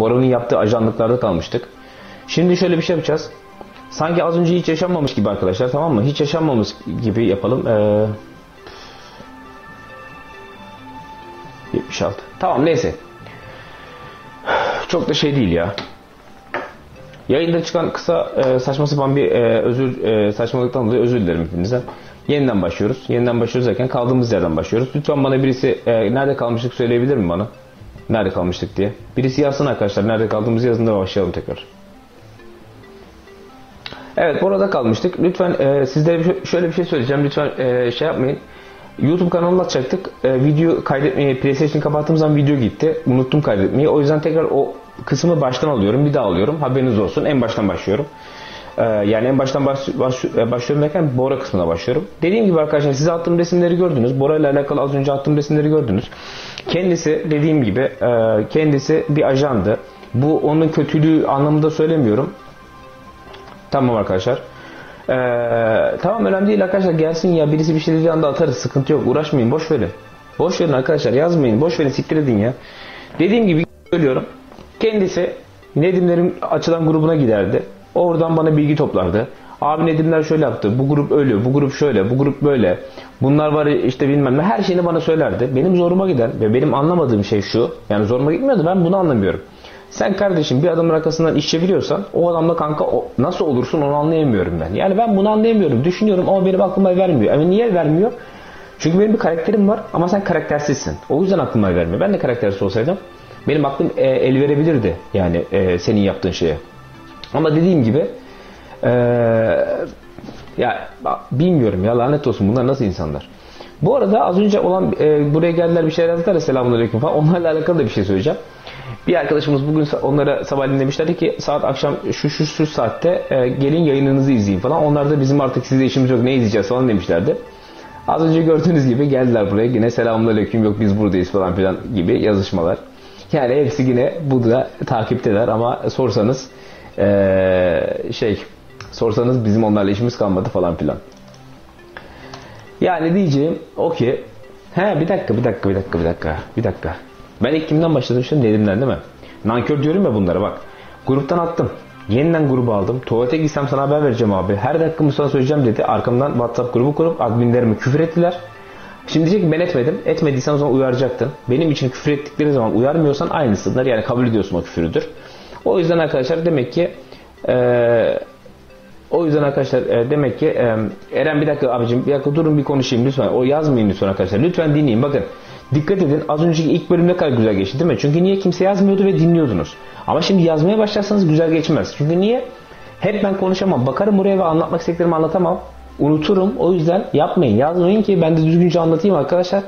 Bora'nın yaptığı ajanlıklarda kalmıştık. Şimdi şöyle bir şey yapacağız. Sanki az önce hiç yaşanmamış gibi arkadaşlar tamam mı? Hiç yaşanmamış gibi yapalım. Ee, 76. Tamam neyse. Çok da şey değil ya. Yayında çıkan kısa e, saçma sapan bir e, özür e, saçmalıktan dolayı özür dilerim hepinizden. Yeniden başlıyoruz. Yeniden başlıyoruz derken kaldığımız yerden başlıyoruz. Lütfen bana birisi e, nerede kalmıştık söyleyebilir mi bana? Nerede kalmıştık diye. Birisi yazsın arkadaşlar. Nerede kaldığımızı yazın da başlayalım tekrar. Evet burada kalmıştık. Lütfen e, sizlere şöyle bir şey söyleyeceğim. Lütfen e, şey yapmayın. YouTube kanalını açacaktık. E, video kaydetmeyi, PlayStation kapattığım zaman video gitti. Unuttum kaydetmeyi. O yüzden tekrar o kısmı baştan alıyorum. Bir daha alıyorum. Haberiniz olsun. En baştan başlıyorum. E, yani en baştan baş, baş- e, başlıyorum derken Bora kısmına başlıyorum. Dediğim gibi arkadaşlar size attığım resimleri gördünüz. Bora ile alakalı az önce attığım resimleri gördünüz. Kendisi dediğim gibi e, kendisi bir ajandı. Bu onun kötülüğü anlamında söylemiyorum. Tamam arkadaşlar. Ee, tamam önemli değil arkadaşlar gelsin ya birisi bir şey dediği anda atarız sıkıntı yok uğraşmayın boş verin. Boş verin arkadaşlar yazmayın boş verin siktir edin ya. Dediğim gibi söylüyorum. Kendisi Nedimlerin açılan grubuna giderdi. Oradan bana bilgi toplardı. Abi Nedimler şöyle yaptı. Bu grup öyle, bu grup şöyle, bu grup böyle. Bunlar var işte bilmem ne. Her şeyini bana söylerdi. Benim zoruma giden ve benim anlamadığım şey şu. Yani zoruma gitmiyordu ben bunu anlamıyorum. Sen kardeşim bir adamın arkasından iş çeviriyorsan o adamla kanka nasıl olursun onu anlayamıyorum ben. Yani ben bunu anlayamıyorum. Düşünüyorum ama benim aklıma vermiyor. Ama niye vermiyor? Çünkü benim bir karakterim var ama sen karaktersizsin. O yüzden aklıma vermiyor. Ben de karaktersiz olsaydım benim aklım e, el verebilirdi yani e, senin yaptığın şeye. Ama dediğim gibi e, ya bilmiyorum ya lanet olsun bunlar nasıl insanlar. Bu arada az önce olan e, buraya geldiler bir şeyler yazdılar ya selamünaleyküm falan. Onlarla alakalı da bir şey söyleyeceğim. Bir arkadaşımız bugün onlara sabahleyin demişlerdi ki saat akşam şu şu şu saatte e, gelin yayınınızı izleyin falan. Onlar da bizim artık sizle işimiz yok ne izleyeceğiz falan demişlerdi. Az önce gördüğünüz gibi geldiler buraya yine selamünaleyküm yok biz buradayız falan filan gibi yazışmalar. Yani hepsi yine bu da takipteler ama sorsanız eee, şey sorsanız bizim onlarla işimiz kalmadı falan filan. Yani diyeceğim o ki he bir dakika bir dakika bir dakika bir dakika bir dakika. Ben ilk kimden başladım şimdi Nedim'den değil mi? Nankör diyorum ya bunlara bak. Gruptan attım. Yeniden grubu aldım. Tuvalete gitsem sana haber vereceğim abi. Her dakika Mustafa söyleyeceğim dedi. Arkamdan WhatsApp grubu kurup adminlerime küfür ettiler. Şimdi diyecek ben etmedim. Etmediysen o zaman uyaracaktın. Benim için küfür ettikleri zaman uyarmıyorsan aynısıdır. Yani kabul ediyorsun o küfürüdür. O yüzden arkadaşlar demek ki eee o yüzden arkadaşlar e, demek ki e, Eren bir dakika abicim bir dakika durun bir konuşayım lütfen. O yazmayın lütfen arkadaşlar. Lütfen dinleyin. Bakın dikkat edin. Az önceki ilk bölüm ne kadar güzel geçti değil mi? Çünkü niye kimse yazmıyordu ve dinliyordunuz. Ama şimdi yazmaya başlarsanız güzel geçmez. Çünkü niye? Hep ben konuşamam. Bakarım buraya ve anlatmak istediklerimi anlatamam. Unuturum. O yüzden yapmayın. Yazmayın ki ben de düzgünce anlatayım arkadaşlar.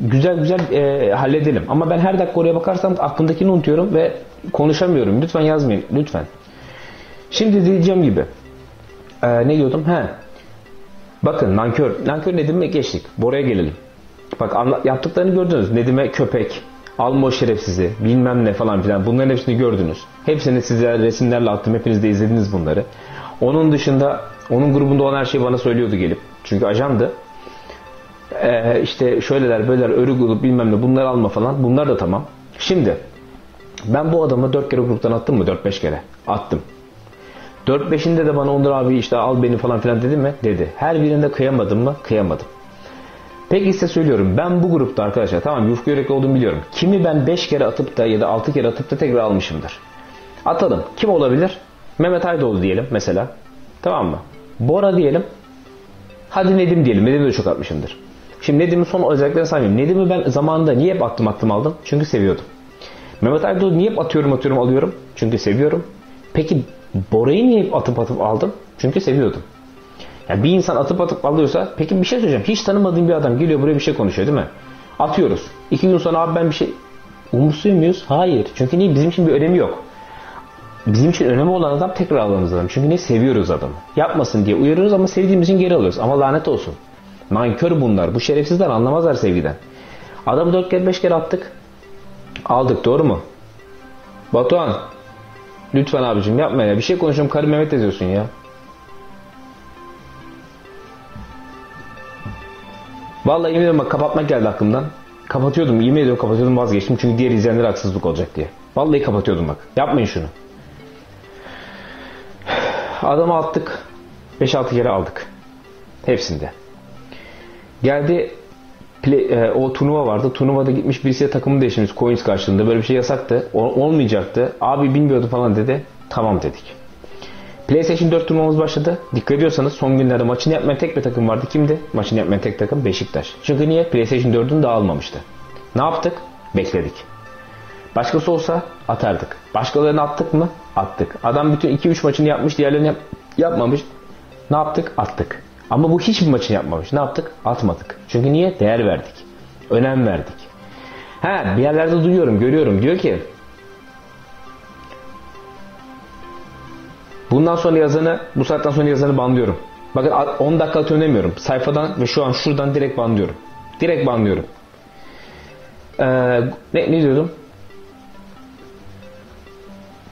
Güzel güzel e, halledelim. Ama ben her dakika oraya bakarsam aklımdakini unutuyorum ve konuşamıyorum. Lütfen yazmayın. Lütfen. Şimdi diyeceğim gibi. Ee, ne diyordum? He. Bakın nankör. Nankör Nedim'e geçtik. Bora'ya gelelim. Bak anla- yaptıklarını gördünüz. Nedim'e köpek, alma o şerefsizi, bilmem ne falan filan. Bunların hepsini gördünüz. Hepsini size resimlerle attım. Hepiniz de izlediniz bunları. Onun dışında onun grubunda olan her şeyi bana söylüyordu gelip. Çünkü ajandı. Ee, işte şöyleler böyleler örgü grup bilmem ne bunları alma falan. Bunlar da tamam. Şimdi ben bu adamı 4 kere gruptan attım mı? 4-5 kere. Attım. 4-5'inde de bana Onur abi işte al beni falan filan dedi mi? Dedi. Her birinde kıyamadım mı? Kıyamadım. Peki size söylüyorum. Ben bu grupta arkadaşlar tamam yufka yürekli olduğumu biliyorum. Kimi ben 5 kere atıp da ya da 6 kere atıp da tekrar almışımdır. Atalım. Kim olabilir? Mehmet Aydoğdu diyelim mesela. Tamam mı? Bora diyelim. Hadi Nedim diyelim. Nedim'i de çok atmışımdır. Şimdi Nedim'in son özelliklerini saymayayım. Nedim'i ben zamanında niye hep attım attım aldım? Çünkü seviyordum. Mehmet Aydoğdu niye hep atıyorum atıyorum alıyorum? Çünkü seviyorum. Peki Bora'yı niye atıp atıp aldım? Çünkü seviyordum. Yani bir insan atıp atıp alıyorsa peki bir şey söyleyeceğim. Hiç tanımadığım bir adam geliyor buraya bir şey konuşuyor değil mi? Atıyoruz. İki gün sonra abi ben bir şey umursuyor muyuz? Hayır. Çünkü niye? Bizim için bir önemi yok. Bizim için önemli olan adam tekrar aldığımız adam. Çünkü ne? Seviyoruz adamı. Yapmasın diye uyarıyoruz ama sevdiğimiz için geri alıyoruz. Ama lanet olsun. Nankör bunlar. Bu şerefsizler anlamazlar sevgiden. Adamı dört kere beş kere attık. Aldık doğru mu? Batuhan. Lütfen abicim yapma ya. Bir şey konuşuyorum karı Mehmet yazıyorsun ya. Vallahi yemin ediyorum bak kapatmak geldi aklımdan. Kapatıyordum yemin ediyorum kapatıyordum vazgeçtim çünkü diğer izleyenlere haksızlık olacak diye. Vallahi kapatıyordum bak. Yapmayın şunu. Adamı attık. 5-6 kere aldık. Hepsinde. Geldi play, e, o turnuva vardı. Turnuvada gitmiş birisiyle takımı değiştirmiş coins karşılığında. Böyle bir şey yasaktı. O, olmayacaktı. Abi bilmiyordu falan dedi. Tamam dedik. PlayStation 4 turnuvamız başladı. Dikkat ediyorsanız son günlerde maçını yapmayan tek bir takım vardı. Kimdi? Maçını yapmayan tek takım Beşiktaş. Çünkü niye? PlayStation 4'ün dağılmamıştı. Ne yaptık? Bekledik. Başkası olsa atardık. Başkalarını attık mı? Attık. Adam bütün 2-3 maçını yapmış, diğerlerini yap yapmamış. Ne yaptık? Attık. Ama bu hiçbir maçını yapmamış. Ne yaptık? Atmadık. Çünkü niye? Değer verdik. Önem verdik. Ha bir yerlerde duyuyorum, görüyorum. Diyor ki Bundan sonra yazanı, bu saatten sonra yazanı banlıyorum. Bakın 10 dakika önemliyorum. Sayfadan ve şu an şuradan direkt banlıyorum. Direkt banlıyorum. Ee, ne, ne diyordum?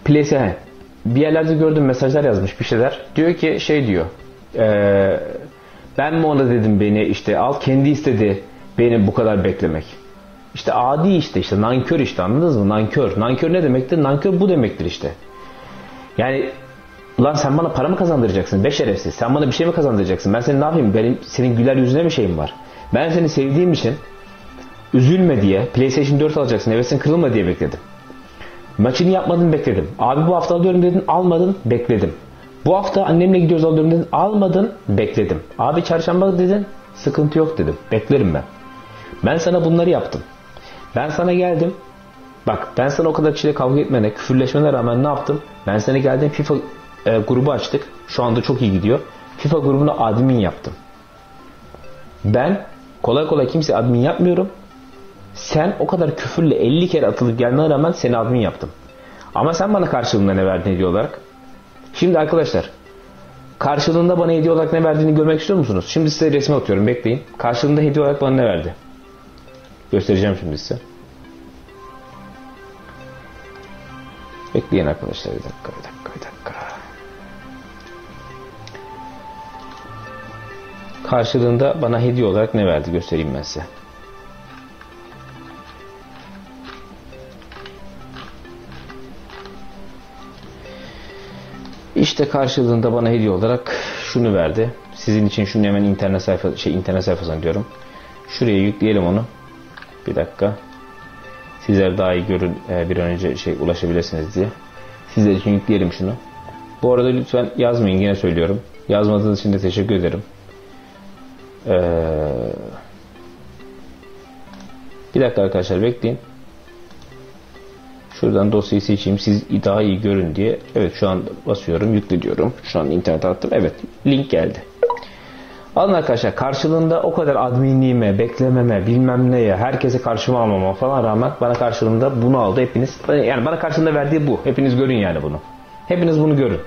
PlayStation. Bir yerlerde gördüm mesajlar yazmış bir şeyler. Diyor ki şey diyor. E, ben mi ona dedim beni işte al kendi istedi beni bu kadar beklemek. İşte adi işte işte nankör işte anladınız mı? Nankör. Nankör ne demektir? Nankör bu demektir işte. Yani Ulan sen bana para mı kazandıracaksın? Be şerefsiz. Sen bana bir şey mi kazandıracaksın? Ben senin ne yapayım? Benim senin güler yüzüne bir şeyim var. Ben seni sevdiğim için üzülme diye PlayStation 4 alacaksın. Hevesin kırılma diye bekledim. Maçını yapmadın bekledim. Abi bu hafta alıyorum dedin almadın bekledim. Bu hafta annemle gidiyoruz alıyorum dedin almadın bekledim. Abi çarşamba dedin sıkıntı yok dedim. Beklerim ben. Ben sana bunları yaptım. Ben sana geldim. Bak ben sana o kadar kişiyle kavga etmene, küfürleşmene rağmen ne yaptım? Ben sana geldim FIFA e, grubu açtık. Şu anda çok iyi gidiyor. FIFA grubuna admin yaptım. Ben kolay kolay kimse admin yapmıyorum. Sen o kadar küfürle 50 kere atılıp gelmene rağmen seni admin yaptım. Ama sen bana karşılığında ne verdin hediye olarak? Şimdi arkadaşlar karşılığında bana hediye olarak ne verdiğini görmek istiyor musunuz? Şimdi size resmi atıyorum bekleyin. Karşılığında hediye olarak bana ne verdi? Göstereceğim şimdi size. Bekleyin arkadaşlar bir dakika bir dakika bir dakika. Karşılığında bana hediye olarak ne verdi göstereyim ben size. İşte karşılığında bana hediye olarak şunu verdi. Sizin için şunu hemen internet sayfa şey internet sayfasına diyorum. Şuraya yükleyelim onu. Bir dakika. Sizler daha iyi görün e, bir an önce şey ulaşabilirsiniz diye. Sizler için yükleyelim şunu. Bu arada lütfen yazmayın yine söylüyorum. Yazmadığınız için de teşekkür ederim. Ee, bir dakika arkadaşlar bekleyin. Şuradan dosyayı seçeyim. Siz daha iyi görün diye. Evet şu an basıyorum. Yükle diyorum. Şu an internet attım. Evet. Link geldi. Alın arkadaşlar karşılığında o kadar adminliğime, beklememe, bilmem neye, herkese karşıma almama falan rağmen bana karşılığında bunu aldı hepiniz. Yani bana karşılığında verdiği bu. Hepiniz görün yani bunu. Hepiniz bunu görün.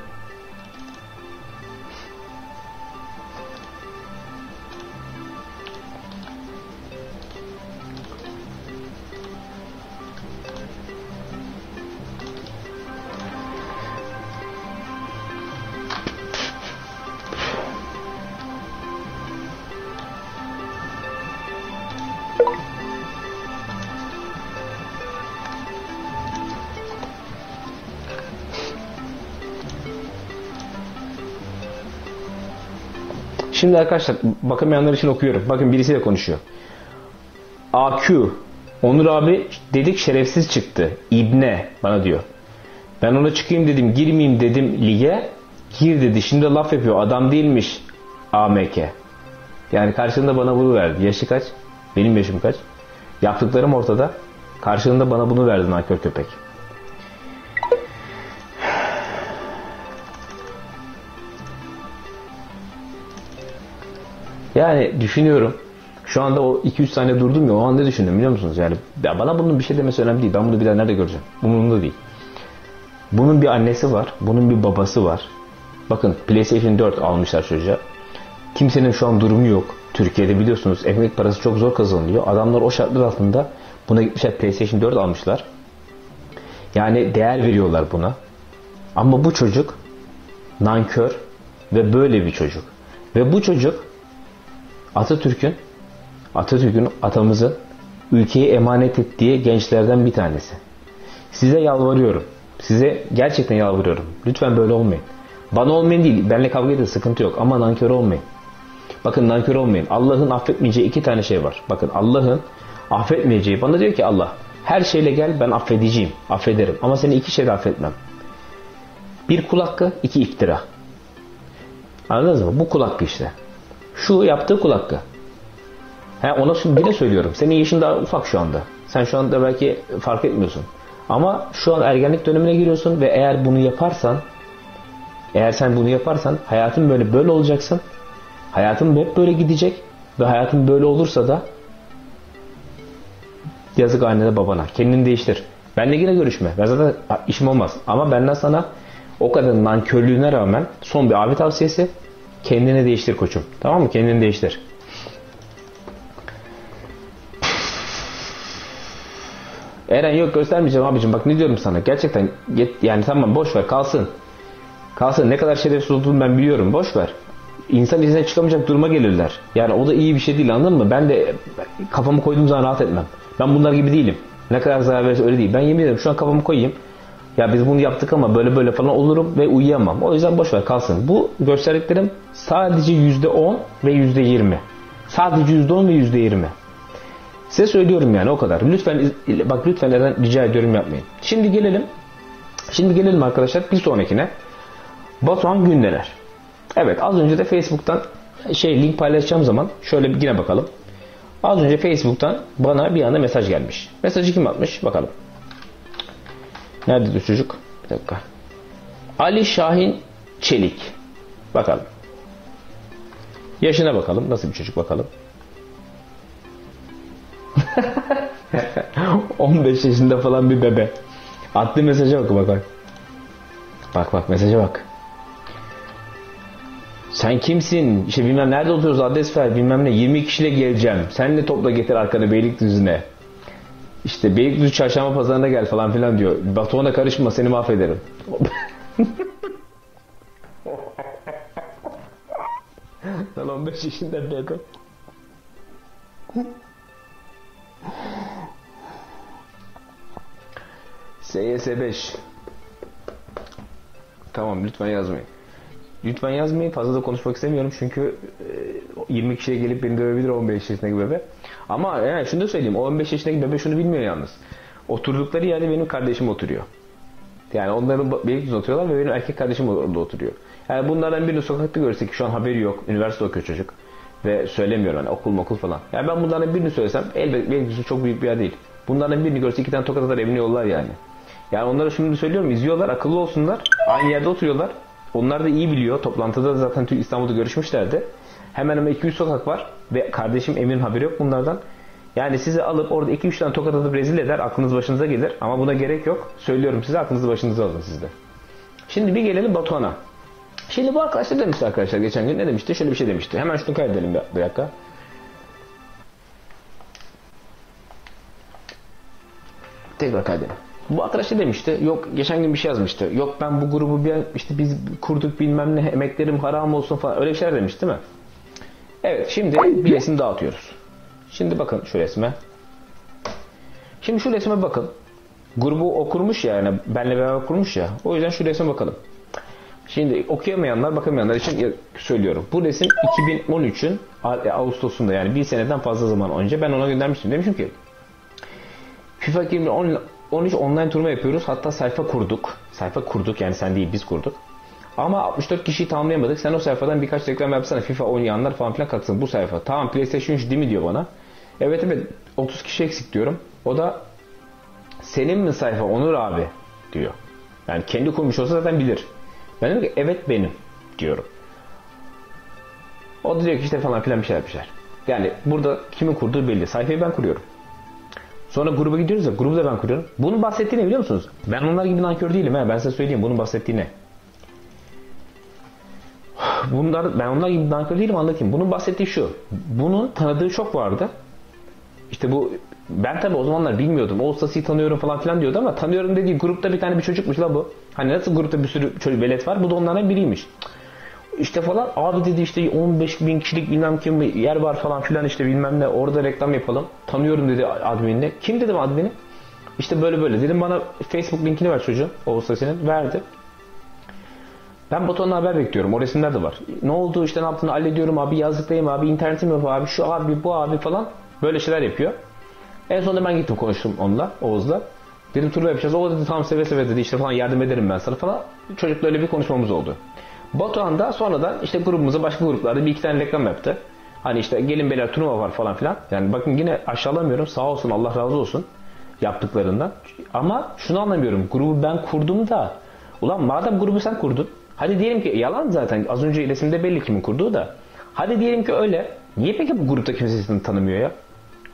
Şimdi arkadaşlar bakamayanlar için okuyorum. Bakın birisiyle konuşuyor. AQ Onur abi dedik şerefsiz çıktı. İbne bana diyor. Ben ona çıkayım dedim girmeyeyim dedim lige. Gir dedi. Şimdi laf yapıyor. Adam değilmiş AMK. Yani karşılığında bana bunu verdi. Yaşı kaç? Benim yaşım kaç? Yaptıklarım ortada. Karşılığında bana bunu verdi nankör köpek. Yani düşünüyorum. Şu anda o 2-3 saniye durdum ya o an ne düşündüm biliyor musunuz? Yani ya bana bunun bir şey demesi önemli değil. Ben bunu bir daha nerede göreceğim? Umurumda değil. Bunun bir annesi var. Bunun bir babası var. Bakın PlayStation 4 almışlar çocuğa. Kimsenin şu an durumu yok. Türkiye'de biliyorsunuz ekmek parası çok zor kazanılıyor. Adamlar o şartlar altında buna gitmişler PlayStation 4 almışlar. Yani değer veriyorlar buna. Ama bu çocuk nankör ve böyle bir çocuk. Ve bu çocuk Atatürk'ün Atatürk'ün atamızın ülkeyi emanet ettiği gençlerden bir tanesi. Size yalvarıyorum. Size gerçekten yalvarıyorum. Lütfen böyle olmayın. Bana olmayın değil. Benle kavga edin sıkıntı yok. Ama nankör olmayın. Bakın nankör olmayın. Allah'ın affetmeyeceği iki tane şey var. Bakın Allah'ın affetmeyeceği. Bana diyor ki Allah her şeyle gel ben affedeceğim. Affederim. Ama seni iki şeyle affetmem. Bir kul hakkı, iki iftira. Anladınız mı? Bu kul hakkı işte. Şu yaptığı kul hakkı. He, ona şimdi yine söylüyorum. Senin yaşın daha ufak şu anda. Sen şu anda belki fark etmiyorsun. Ama şu an ergenlik dönemine giriyorsun ve eğer bunu yaparsan eğer sen bunu yaparsan hayatın böyle böyle olacaksın. Hayatın hep böyle gidecek ve hayatın böyle olursa da yazık annene babana. Kendini değiştir. Benle yine görüşme. Ben zaten işim olmaz. Ama benden sana o kadın nankörlüğüne rağmen son bir abi tavsiyesi kendini değiştir koçum. Tamam mı? Kendini değiştir. Eren yok göstermeyeceğim abicim bak ne diyorum sana gerçekten yani tamam boş ver kalsın. Kalsın ne kadar şerefsiz olduğunu ben biliyorum boş ver. İnsan izine çıkamayacak duruma gelirler. Yani o da iyi bir şey değil anladın mı? Ben de kafamı koyduğum zaman rahat etmem. Ben bunlar gibi değilim. Ne kadar zarar verirse öyle değil. Ben yemin ederim şu an kafamı koyayım. Ya biz bunu yaptık ama böyle böyle falan olurum ve uyuyamam. O yüzden boş ver kalsın. Bu gösterdiklerim sadece %10 ve %20. Sadece %10 ve %20. Size söylüyorum yani o kadar. Lütfen bak lütfen neden rica ediyorum yapmayın. Şimdi gelelim. Şimdi gelelim arkadaşlar bir sonrakine. Batuhan Gündener. Evet az önce de Facebook'tan şey link paylaşacağım zaman şöyle yine bakalım. Az önce Facebook'tan bana bir anda mesaj gelmiş. Mesajı kim atmış? Bakalım. Nerede çocuk? Bir dakika. Ali Şahin Çelik. Bakalım. Yaşına bakalım. Nasıl bir çocuk bakalım. 15 yaşında falan bir bebe. Attığı mesaja bak bak bak. Bak bak mesaja bak. Sen kimsin? İşte bilmem nerede oturuyoruz adres ver bilmem ne. 20 kişiyle geleceğim. Sen de topla getir arkanı Beylikdüzü'ne. İşte Beylikdüzü çarşamba pazarına gel falan filan diyor. Batuhan'a karışma seni mahvederim. Lan 15 yaşında bebe. SYS 5 Tamam lütfen yazmayın. Lütfen yazmayın. Fazla da konuşmak istemiyorum çünkü 20 kişiye gelip beni dövebilir 15 yaşındaki bebe. Ama yani şunu da söyleyeyim. O 15 yaşındaki bebe şunu bilmiyor yalnız. Oturdukları yerde benim kardeşim oturuyor. Yani onların birlikte oturuyorlar ve benim erkek kardeşim orada oturuyor. Yani bunlardan birini sokakta görsek şu an haberi yok. Üniversite okuyor çocuk. Ve söylemiyorum hani okul okul falan. Yani ben bunlardan birini söylesem elbette belki çok büyük bir yer değil. Bunlardan birini görse iki tane tokat atar evine yollar yani. Yani onlara şimdi söylüyorum izliyorlar akıllı olsunlar. Aynı yerde oturuyorlar. Onlar da iyi biliyor. Toplantıda zaten İstanbul'da görüşmüşlerdi. Hemen hemen 200 sokak var ve kardeşim Emir'in haberi yok bunlardan. Yani sizi alıp orada 2-3 tane tokat atıp rezil eder. Aklınız başınıza gelir. Ama buna gerek yok. Söylüyorum size aklınızı başınıza alın sizde. Şimdi bir gelelim Batuhan'a. Şimdi bu arkadaş ne demişti arkadaşlar geçen gün? Ne demişti? Şöyle bir şey demişti. Hemen şunu kaydedelim bir dakika. Tekrar kaydedelim. Bu arkadaş ne demişti? Yok geçen gün bir şey yazmıştı. Yok ben bu grubu bir işte biz kurduk bilmem ne emeklerim haram olsun falan öyle şeyler demiş değil mi? Evet şimdi bir resim dağıtıyoruz. Şimdi bakın şu resme. Şimdi şu resme bakın. Grubu okurmuş ya yani benle beraber kurmuş ya. O yüzden şu resme bakalım. Şimdi okuyamayanlar, bakamayanlar için söylüyorum. Bu resim 2013'ün Ağustos'unda yani bir seneden fazla zaman önce ben ona göndermiştim. Demişim ki FIFA 2013 online turnuva yapıyoruz. Hatta sayfa kurduk. Sayfa kurduk yani sen değil biz kurduk. Ama 64 kişiyi tamamlayamadık. Sen o sayfadan birkaç reklam yapsana. FIFA oynayanlar falan filan katsın bu sayfa. Tamam PlayStation 3 değil mi diyor bana. Evet evet 30 kişi eksik diyorum. O da senin mi sayfa Onur abi diyor. Yani kendi kurmuş olsa zaten bilir. Ben diyorum ki evet benim diyorum. O da diyor ki işte falan filan bir şeyler bir şeyler. Yani burada kimin kurduğu belli. Sayfayı ben kuruyorum. Sonra gruba gidiyoruz ya grubu da ben kuruyorum. Bunun bahsettiği ne biliyor musunuz? Ben onlar gibi nankör değilim. He. Ben size söyleyeyim bunun bahsettiği ne? Bunlar, ben onlar gibi nankör değilim anlatayım. Bunun bahsettiği şu. Bunun tanıdığı çok vardı. İşte bu ben tabi o zamanlar bilmiyordum. O ustasıyı tanıyorum falan filan diyordu ama tanıyorum dediği grupta bir tane bir çocukmuş la bu. Hani nasıl grupta bir sürü çocuk velet var bu da onlardan biriymiş. İşte falan abi dedi işte 15 bin kişilik bilmem kim yer var falan filan işte bilmem ne orada reklam yapalım. Tanıyorum dedi adminine. Kim dedim admini? İşte böyle böyle. Dedim bana Facebook linkini ver çocuğun. Oğuz Sesi'nin. Verdi. Ben Batuhan'la haber bekliyorum. O resimler de var. Ne oldu işte ne yaptığını hallediyorum abi yazlıktayım abi internetim yok abi şu abi bu abi falan. Böyle şeyler yapıyor. En sonunda ben gittim konuştum onunla Oğuz'la. Dedim turla yapacağız. O dedi tamam seve seve dedi işte falan yardım ederim ben sana falan. Çocukla öyle bir konuşmamız oldu. Batuhan da sonradan işte grubumuza başka gruplarda bir iki tane reklam yaptı. Hani işte gelin beyler turnuva var falan filan. Yani bakın yine aşağılamıyorum. Sağ olsun Allah razı olsun yaptıklarından. Ama şunu anlamıyorum. Grubu ben kurdum da ulan madem grubu sen kurdun. Hadi diyelim ki yalan zaten az önce resimde belli kimin kurduğu da. Hadi diyelim ki öyle. Niye peki bu grupta kimse seni tanımıyor ya?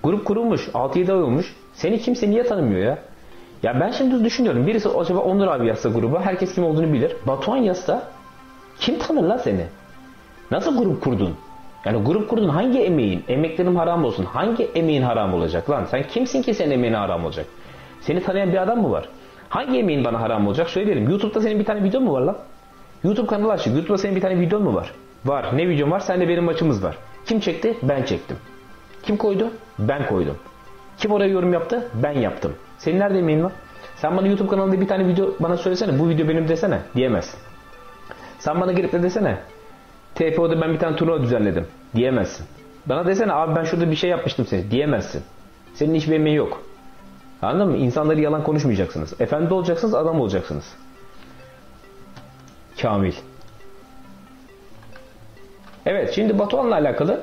Grup kurulmuş. 6-7 ay olmuş. Seni kimse niye tanımıyor ya? Ya ben şimdi düşünüyorum. Birisi acaba Onur abi yazsa gruba. Herkes kim olduğunu bilir. Batuhan yazsa kim tanır lan seni? Nasıl grup kurdun? Yani grup kurdun hangi emeğin? Emeklerim haram olsun. Hangi emeğin haram olacak lan? Sen kimsin ki senin emeğine haram olacak? Seni tanıyan bir adam mı var? Hangi emeğin bana haram olacak? Söyleyelim. YouTube'da senin bir tane videon mu var lan? YouTube kanalı açık. YouTube'da senin bir tane videon mu var? Var. Ne videom var? Sen benim maçımız var. Kim çekti? Ben çektim. Kim koydu? Ben koydum. Kim oraya yorum yaptı? Ben yaptım. Senin nerede emeğin var? Sen bana YouTube kanalında bir tane video bana söylesene. Bu video benim desene. Diyemez. Sen bana gelip de desene. TPO'da ben bir tane turnuva düzenledim. Diyemezsin. Bana desene abi ben şurada bir şey yapmıştım seni. Diyemezsin. Senin hiçbir emeğin yok. Anladın mı? İnsanları yalan konuşmayacaksınız. Efendi olacaksınız, adam olacaksınız. Kamil. Evet şimdi Batuhan'la alakalı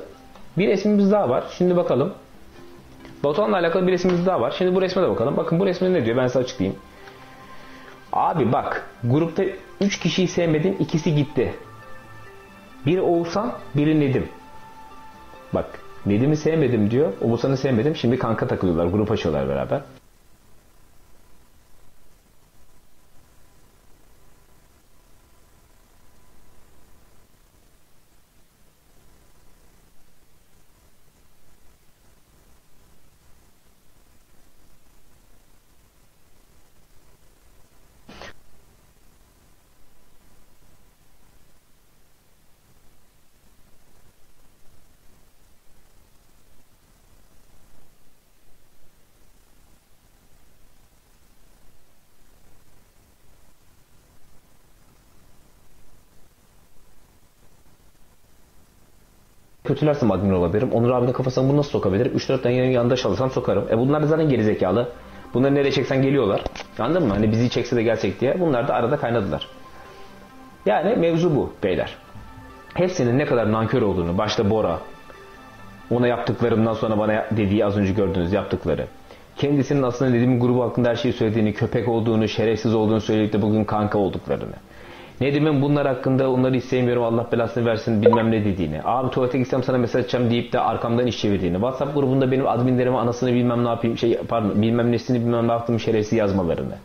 bir resmimiz daha var. Şimdi bakalım. Batuhan'la alakalı bir resmimiz daha var. Şimdi bu resme de bakalım. Bakın bu resmde ne diyor ben size açıklayayım. Abi bak grupta 3 kişiyi sevmedin ikisi gitti. Biri Oğuzhan biri Nedim. Bak Nedim'i sevmedim diyor. Oğuzhan'ı sevmedim. Şimdi kanka takılıyorlar. Grup açıyorlar beraber. Kötülersem admin olabilirim. Onur abinin kafasına bunu nasıl sokabilirim? 3-4 tane yanında çalışsam sokarım. E bunlar da zaten gerizekalı. Bunları nereye çeksen geliyorlar. Anladın mı? Hani bizi çekse de gelsek diye. Bunlar da arada kaynadılar. Yani mevzu bu beyler. Hepsinin ne kadar nankör olduğunu, başta Bora, ona yaptıklarımdan sonra bana dediği az önce gördüğünüz yaptıkları. Kendisinin aslında dediğim grubu hakkında her şeyi söylediğini, köpek olduğunu, şerefsiz olduğunu söyleyip de bugün kanka olduklarını. Nedim'in bunlar hakkında onları istemiyorum Allah belasını versin bilmem ne dediğini. Abi tuvalete gitsem sana mesaj açacağım deyip de arkamdan iş çevirdiğini. WhatsApp grubunda benim adminlerime anasını bilmem ne yapayım şey pardon bilmem nesini bilmem ne yaptığım şerefsiz yazmalarını.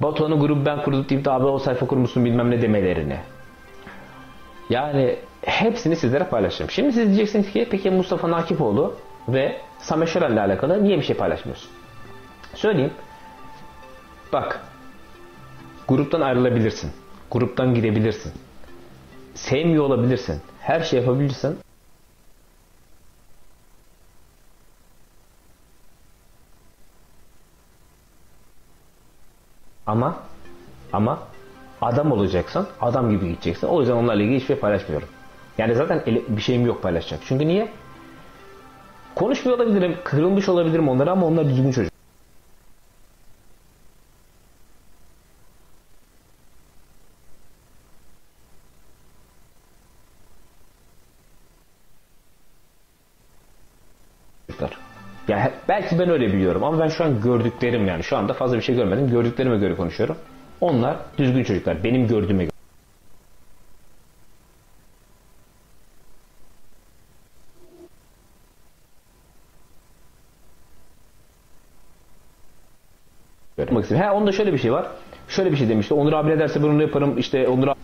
Batuhan'ın grubu ben kurdum deyip de abi o sayfa kurmuşsun bilmem ne demelerini. Yani hepsini sizlere paylaşacağım. Şimdi siz diyeceksiniz ki peki Mustafa Nakipoğlu ve Samet Şören'le alakalı niye bir şey paylaşmıyorsun? Söyleyeyim. Bak gruptan ayrılabilirsin. Gruptan gidebilirsin. Sevmiyor olabilirsin. Her şey yapabilirsin. Ama ama adam olacaksın. Adam gibi gideceksin. O yüzden onlarla ilgili hiçbir şey paylaşmıyorum. Yani zaten bir şeyim yok paylaşacak. Çünkü niye? Konuşmuyor olabilirim, kırılmış olabilirim onlara ama onlar düzgün çocuk. çocuklar. Ya belki ben öyle biliyorum ama ben şu an gördüklerim yani şu anda fazla bir şey görmedim. Gördüklerime göre konuşuyorum. Onlar düzgün çocuklar. Benim gördüğüme göre. He onda şöyle bir şey var. Şöyle bir şey demişti. Onur abi ne derse ben yaparım. İşte Onur abi...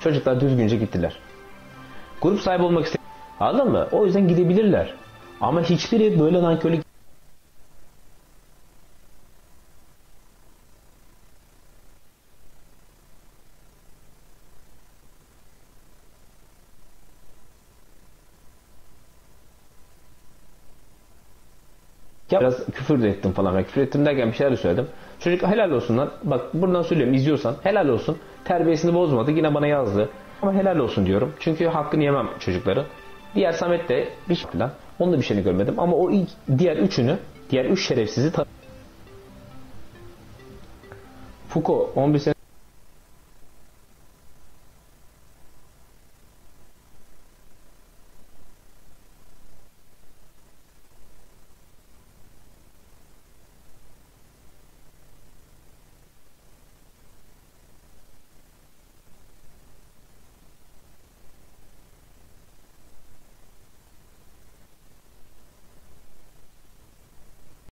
Çocuklar düzgünce gittiler. Grup sahibi olmak istedim. Anladın mı? O yüzden gidebilirler. Ama hiçbiri böyle nankörlük Ya biraz küfür de ettim falan. Küfür ettim derken bir şeyler de söyledim. Çocuk helal olsun lan. Bak buradan söylüyorum izliyorsan helal olsun. Terbiyesini bozmadı. Yine bana yazdı. Ama helal olsun diyorum. Çünkü hakkını yemem çocukları. Diğer Samet de bir şey falan. Onun da bir şeyini görmedim. Ama o ilk, diğer üçünü, diğer üç şerefsizi Foucault 11 sene